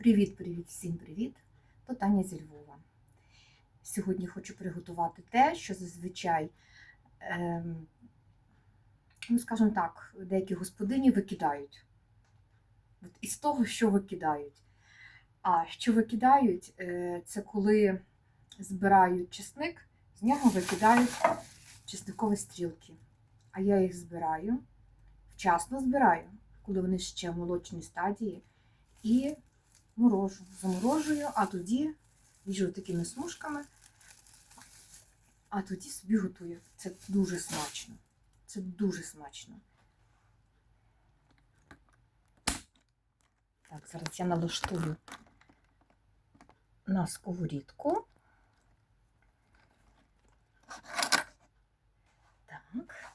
Привіт-привіт, всім привіт! То Таня зі Львова. Сьогодні хочу приготувати те, що зазвичай, ем, ну, скажімо так, деякі господині викидають. От із того, що викидають. А що викидають, е, це коли збирають чесник, з нього викидають чесникові стрілки. А я їх збираю, вчасно збираю, коли вони ще в молочній стадії. І морожу, заморожую, а тоді ріжу такими смужками, а тоді собі готую. Це дуже смачно. Це дуже смачно. Так, зараз я налаштую на сковорідку. Так.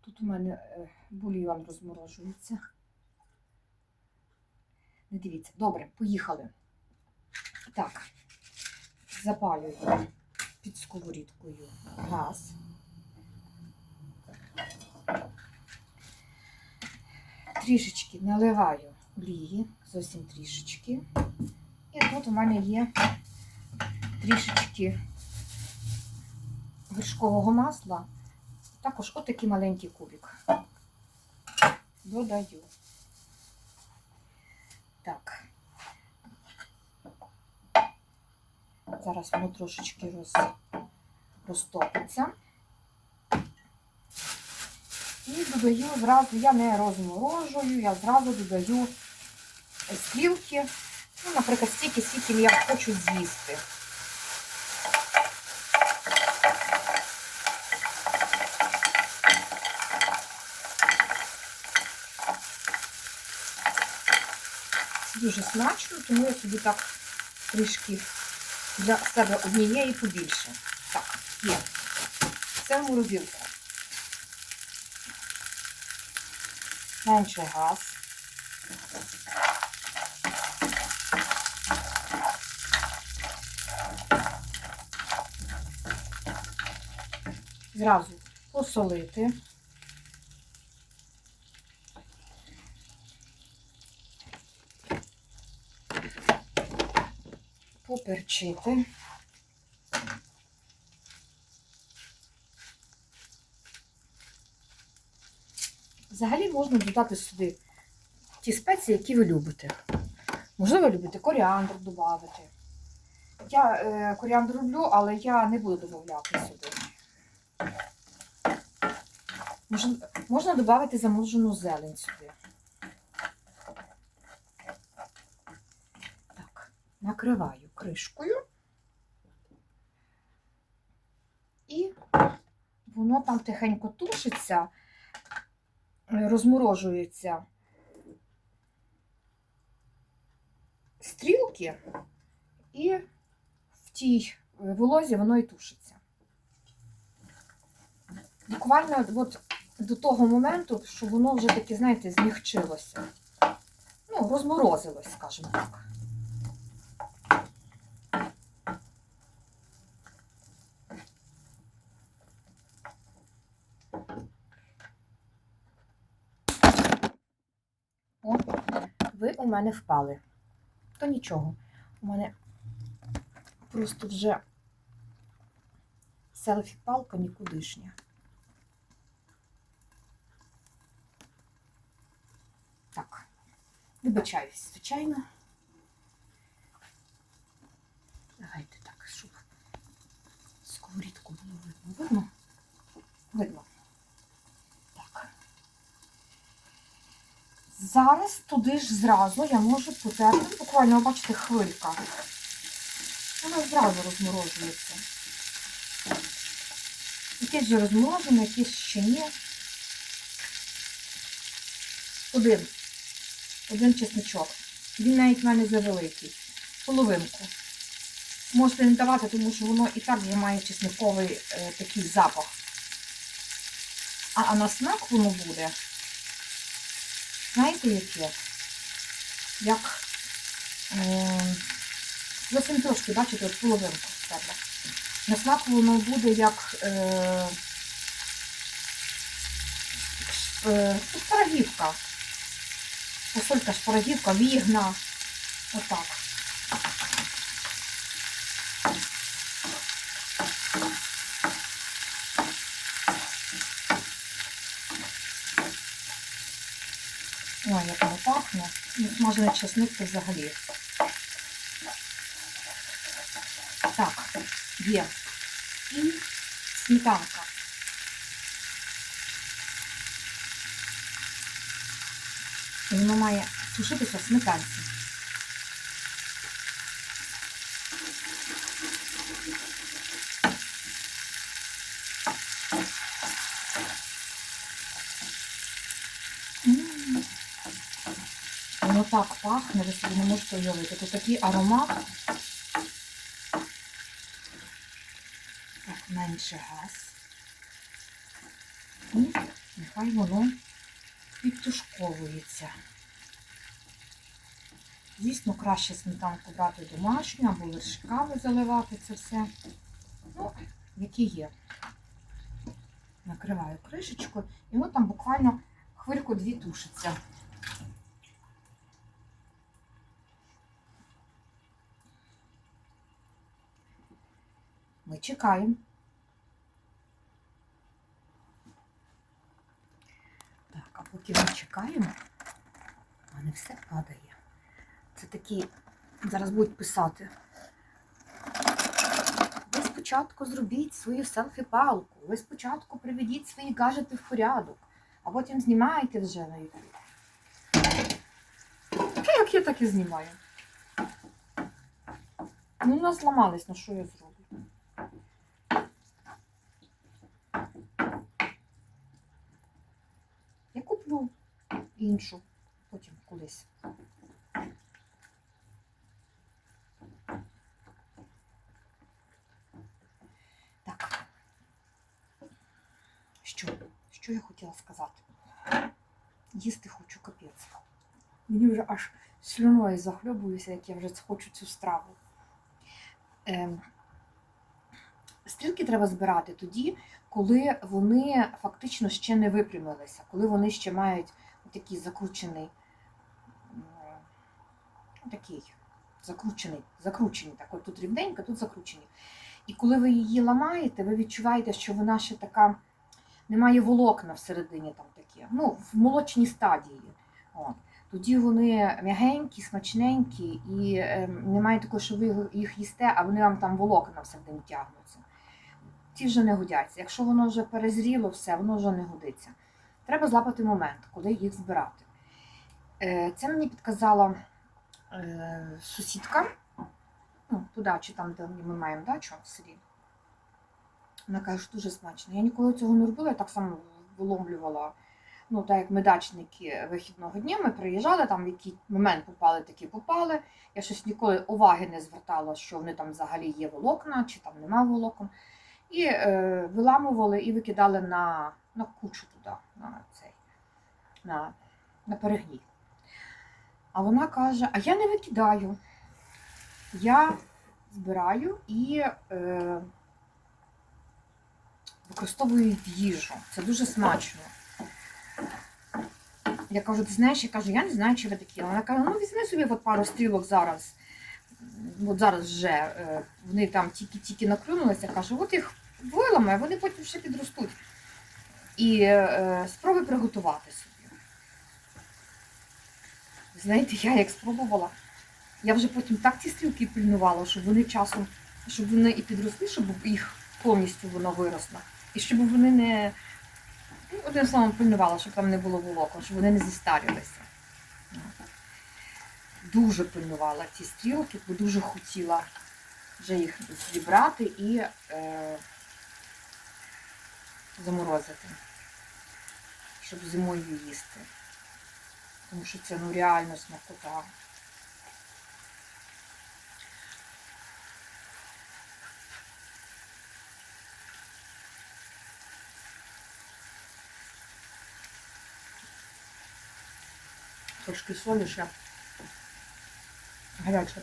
Тут у мене е, бульйон розморожується. Не дивіться. Добре, поїхали. Так, запалюю під сковорідкою газ. Трішечки наливаю олії, зовсім трішечки. І тут у мене є трішечки вершкового масла. Також отакий маленький кубик. Додаю. Так. Зараз воно трошечки роз... розтопиться. І додаю зразу, я не розморожую, я зразу додаю стрілки, ну, наприклад, стільки, скільки я хочу з'їсти. Дуже смачно, тому я собі так трішки для себе однієї побільше. Так, є. Це в морозилку. Менше газ. Зразу посолити. Поперчити. Взагалі можна додати сюди ті спеції, які ви любите. Можливо, любите коріандр додати. Я е, коріандр люблю, але я не буду додавати сюди. Можна, можна додати заморожену зелень сюди. Так, накриваю кришкою. І воно там тихенько тушиться, розморожується стрілки, і в тій волозі воно і тушиться. Буквально от до того моменту, що воно вже таки, знаєте, змягчилося. Ну, розморозилось, скажімо так. О, ви у мене впали. То нічого. У мене просто вже селфі-палка нікудишня. Так, вибачаюсь, звичайно. Давайте так, щоб сковорідку було видно. Видно? Видно. Так. Зараз туди ж зразу я можу потерти, буквально, бачите, хвилька. Вона зразу розморожується. Якесь вже розморожене, якесь ще ні. Один. Один чесничок. Він навіть в мене завеликий. Половинку. Можете не давати, тому що воно і так має чесниковий е, такий запах. А, а на смак воно буде. Знаєте, яке? Як е, зовсім трошки, бачите, от половинку треба. На смаку воно буде як е, е, пирогівка. Посолька, шпарагівка, вігна. Отак. Ой, як воно пахне. Смажений чесник взагалі. Так, є. І сметанка. І воно має сушитися в сметанці. М. Воно так пахне, ви собі не можете уявити. Тут такий аромат. Так, менше газ. І нехай воно підтушковується. Звісно, краще сметанку брати домашню або вершками заливати це все. Ну, які є. Накриваю кришечкою, і воно там буквально хвильку-дві тушиться. Ми чекаємо. Так, а поки ми чекаємо, а не все падає. Це такі, зараз будуть писати. Ви спочатку зробіть свою селфі-палку, ви спочатку приведіть свої гаджети в порядок, а потім знімайте вже на YouTube. Як я так і знімаю. Ну, у нас зламались, ну що я зроблю? Я куплю іншу потім колись. Так. Що? Що я хотіла сказати? Їсти хочу капець. Мені вже аж слюною захльобуюся, як я вже хочу цю страву. Ем, стрілки треба збирати тоді, коли вони фактично ще не випрямилися, коли вони ще мають такий закручений, такий закручений, закручені, так, тут рівненько, тут закручені. І коли ви її ламаєте, ви відчуваєте, що вона ще така, немає волокна всередині там таке, ну, в молочній стадії. От. Тоді вони м'ягенькі, смачненькі, і е, немає такого, що ви їх їсте, а вони вам там волокна всередині тягнуться. Ті вже не годяться. Якщо воно вже перезріло, все, воно вже не годиться. Треба злапати момент, коли їх збирати. Е, Це мені підказала е, сусідка, ну, туди, чи там, де ми маємо дачу в селі. Вона каже, що дуже смачно. Я ніколи цього не робила, я так само виломлювала. Ну, так як ми дачники вихідного дня, ми приїжджали, там в який момент попали, такі попали. Я щось ніколи уваги не звертала, що вони там взагалі є волокна, чи там нема волокон. І е, виламували і викидали на, на кучу туди, на цей, на, на перегній. А вона каже: а я не викидаю. Я збираю і е, використовую в їжу. Це дуже смачно. Я кажу, ти знаєш, я кажу, я не знаю, чи ви такі. Вона каже, ну візьми собі от пару стрілок зараз. От зараз вже е, вони там тільки-тільки наклюнулися, кажу, от їх виламай, вони потім ще підростуть. І е, спробуй приготувати собі. Знаєте, я як спробувала, я вже потім так ці стрілки пильнувала, щоб вони часом, щоб вони і підросли, щоб їх повністю воно виросло. І щоб вони не. Ну, одним словом, пильнувала, щоб там не було волокон, щоб вони не зістарілися. Дуже пильнувала ці стрілки, бо дуже хотіла вже їх зібрати і е, заморозити, щоб зимою їсти. Тому що це ну реально смакота. Трошки солі ще. Гаряче.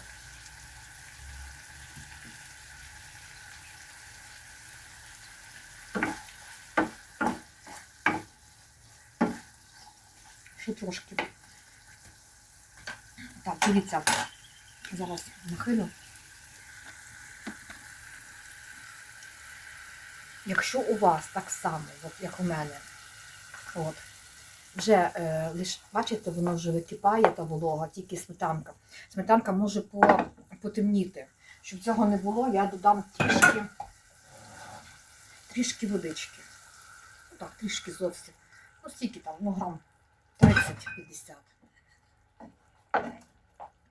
Трошки. Так, дивіться. Зараз нахилю. Якщо у вас так само, от як у мене, от, вже е, лиш, бачите, воно вже википає та волога, тільки сметанка. Сметанка може по, потемніти. Щоб цього не було, я додам трішки, трішки водички. Так, трішки зовсім. Ну, стільки там, ну грам 30-50.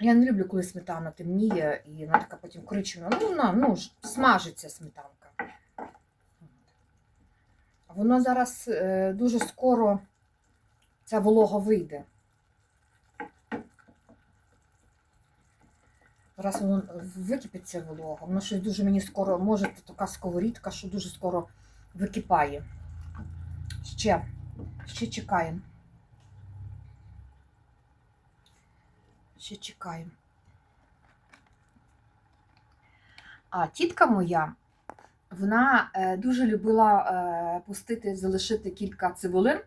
Я не люблю, коли сметана темніє і вона така потім коричнева. Ну, вона, ну, смажиться сметанка. Воно зараз е, дуже скоро ця волога вийде. Зараз воно википиться волога. Воно щось дуже мені скоро, може така сковорідка, що дуже скоро википає. Ще, ще чекаємо. Ще чекаємо. А тітка моя, вона е, дуже любила е, пустити, залишити кілька цибулин,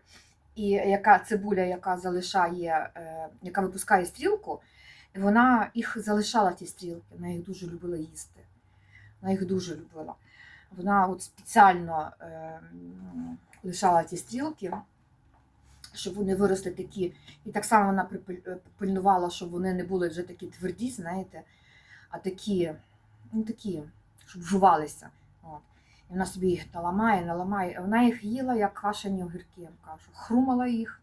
і яка цибуля, яка залишає, е, яка випускає стрілку, вона їх залишала ті стрілки, вона їх дуже любила їсти. Вона їх дуже любила. Вона от спеціально лишала ті стрілки, щоб вони виросли такі. І так само вона е, пильнувала, щоб вони не були вже такі тверді, знаєте, а такі, ну такі, щоб жувалися. От. І вона собі їх наламає, наламає. Вона їх їла, як квашені огірки, я кажу. Хрумала їх.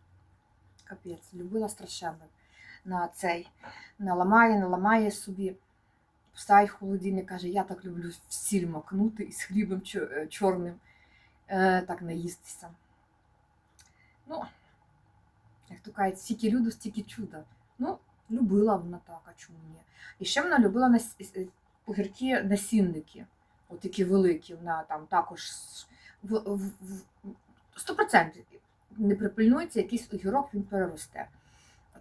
Капець, любила страшенно на цей. Наламає, наламає собі. Встає в холодильник, каже, я так люблю в сіль макнути із хлібом е, чорним, е, так наїстися. Ну, кажуть, стільки люду, стільки чуда. Ну, любила вона так, а чому ні? І ще вона любила нас... е, огірки насінники, от такі великі, вона там також в, в, в, 100% не припильнується, якийсь огірок він переросте.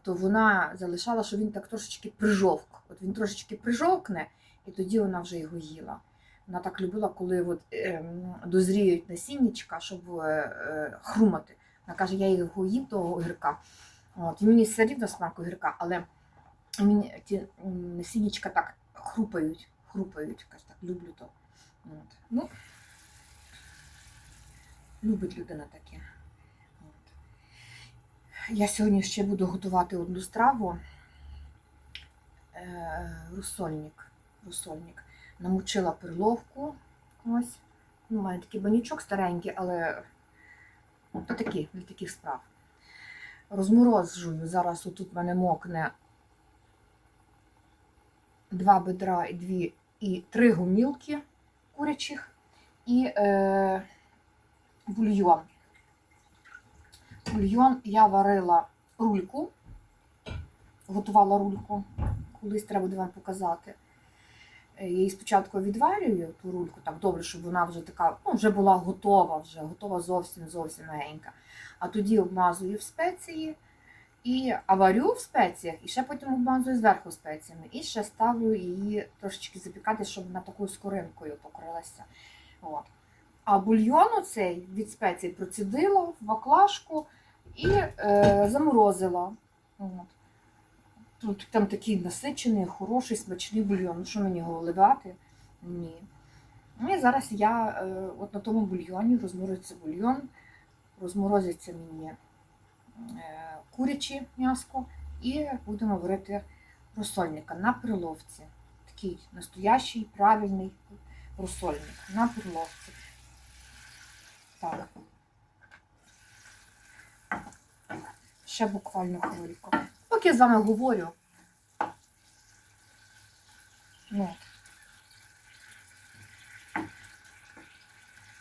То вона залишала, що він так трошечки прижовк. От він трошечки прижовкне, і тоді вона вже його їла. Вона так любила, коли от, ем, дозріють насіннячка, щоб е, е, хрумати. Вона каже, я його їм того огірка. От, мені все рівно смак огірка, але мені ті м, насіннячка так хрупають, хрупають. Каже, так люблю то. От. Ну, любить людина таке. От. Я сьогодні ще буду готувати одну страву. Е, русольник. русольник. Намочила перловку. Ось. Ну, мене такий банячок старенький, але ну, то такі, для таких справ. Розморозжую. Зараз отут в мене мокне два бедра і дві і три гумілки курячих і е, бульйон. Бульйон я варила рульку, готувала рульку, колись треба буде вам показати. Я її спочатку відварюю ту рульку так добре, щоб вона вже така, ну, вже була готова, вже готова зовсім зовсім мягенька. А тоді обмазую в спеції і а в спеціях, і ще потім обмазую зверху спеціями. І ще ставлю її трошечки запікати, щоб вона такою скоринкою покрилася. От. А бульйон оцей від спецій процідила в баклажку і е, заморозила. От. Тут там такий насичений, хороший, смачний бульйон. Ну що мені вливати? Ні. Ну і зараз я е, от на тому бульйоні розморозиться бульйон, розморозиться мені е, куряче м'яско і будемо варити розсольника на приловці. Такий настоящий, правильний розсольник на приловці. Так. Ще буквально хвильку. Поки я з вами говорю. Ну.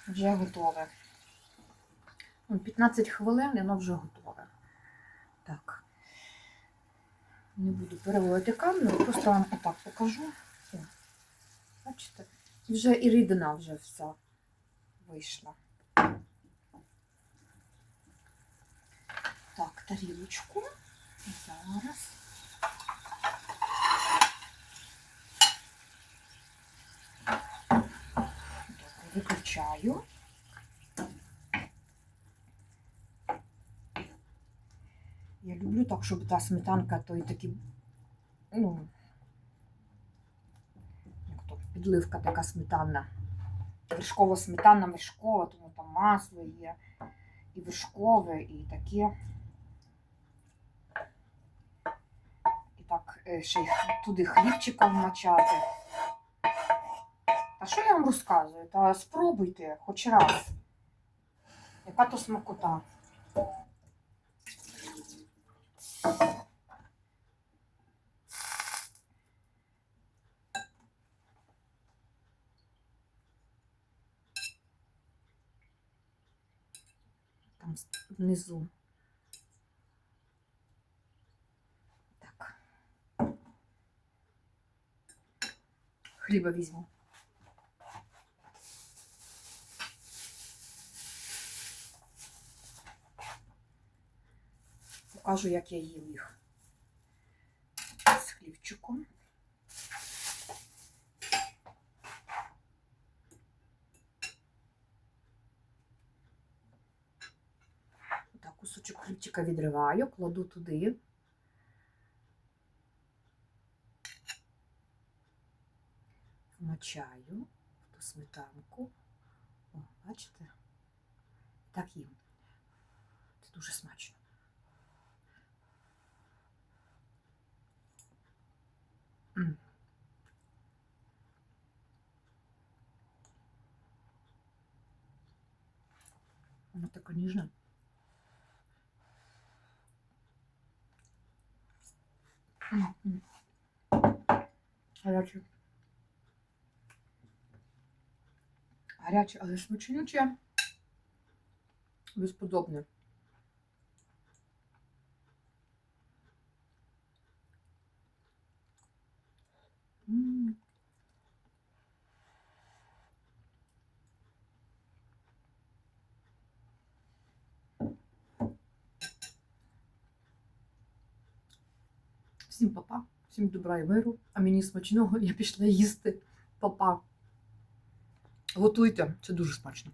Вже готове. Ну, 15 хвилин і воно вже готове. Так. Не буду переводити камеру, просто вам отак покажу. О, бачите? Вже і рідина вже вся вийшла. Так, тарілочку. Зараз. Добре, виключаю. Я люблю так, щоб та сметанка той такий ну, як то, підливка така сметанна. Вершкова сметана, вершкова, тому там масло є, і вершкове, і таке. І так е, ще й туди хлібчика вмачати. Та що я вам розказую? Та спробуйте хоч раз. Яка то смакота. Там внизу. Так. Хліба візьму. Покажу, як я їм їх з хлібчиком. Так, кусочок хлібчика відриваю, кладу туди. Вмочаю в ту сметанку. О, бачите? Так їм. Це дуже смачно. Вона така ніжна. Гаряче. Гаряче, але смачнюче. Безподобне. Всім папа, всім добра і миру, а мені смачного я пішла їсти. Папа. Готуйте, це дуже смачно.